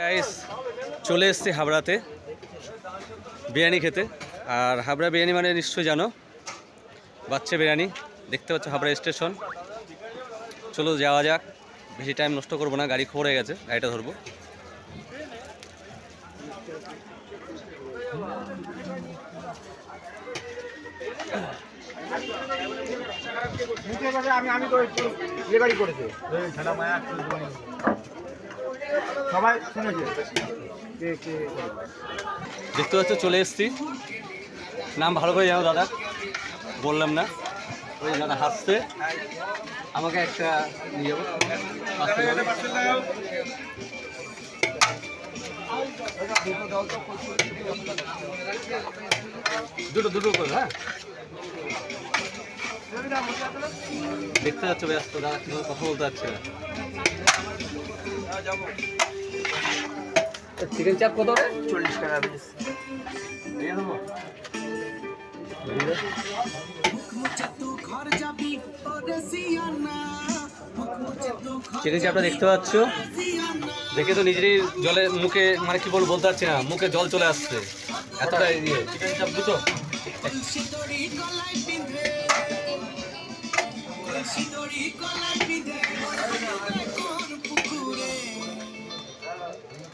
Guys চলে এসেছি হাবড়াতে বিরিয়ানি খেতে। আর হাবড়া বিরিয়ানি মানে নিশ্চয়ই জানো বাচ্চা বিরিয়ানি। দেখতে পাচ্ছ হাবড়া স্টেশন। চলো যাওয়া যাক বেশি টাইম নষ্ট করব না গাড়ি খবর হয়ে গেছে গাড়িটা ধরবো। আমি আমি করেছি বিয়ে বাড়ি করেছে। দেখতে পাচ্ছ, চলে এসছি। নাম ভালো করে জানো দাদা। বললাম না। ওই দাদা হাসছে। আমাকে একটা নিয়ে যাব। দুটো দুটো করে হ্যাঁ? দেখতে যাচ্ছ, ব্যস্ত। দাদা কীভাবে কথা বলতে না। চিকেন চাপ কত চল্লিশ টাকা পিস চিকেন চাপটা দেখতে পাচ্ছ? দেখে তো নিজেরই জলে মুখে মানে কি বলব বলতে পারছি না মুখে জল চলে আসছে। এতটা ইয়ে। চিকেন চাপ দুটো?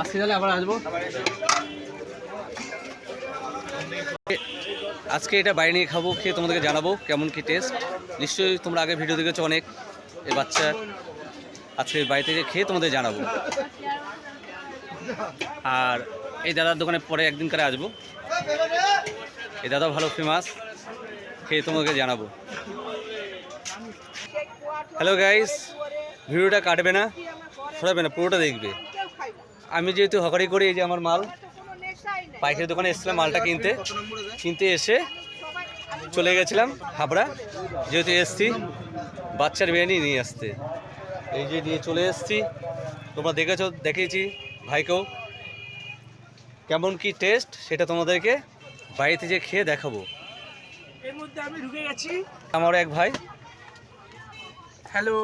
আজকে তাহলে আবার আসব। আজকে এটা বাইরে নিয়ে খাব, খেয়ে তোমাদেরকে জানাব কেমন কি টেস্ট নিশ্চয়ই তোমরা আগে ভিডিও দেখেছ অনেক এই বাচ্চার আজকে বাড়ি থেকে খেয়ে তোমাদের জানাব। আর এই দাদার দোকানে পরে একদিন করে আসব। এই দাদা ভালো ফেমাস খেয়ে তোমাকে জানাব। হ্যালো গাইস ভিডিওটা কাটবে না সরাবে না, পুরোটা দেখবে। আমি যেহেতু হকারি করি এই যে আমার মাল পাইকারি দোকানে এসেছিলাম মালটা কিনতে। কিনতে এসে চলে গেছিলাম হাবড়া। যেহেতু এসছি বাচ্চার বিরিয়ানি নিয়ে আসতে। এই যে নিয়ে চলে এসছি। তোমরা দেখেছ দেখিয়েছি ভাইকেও। কেমন কি টেস্ট সেটা তোমাদেরকে বাড়িতে যে খেয়ে দেখাবো। এর মধ্যে আমি ঢুকে গেছি। আমার এক ভাই। হ্যালো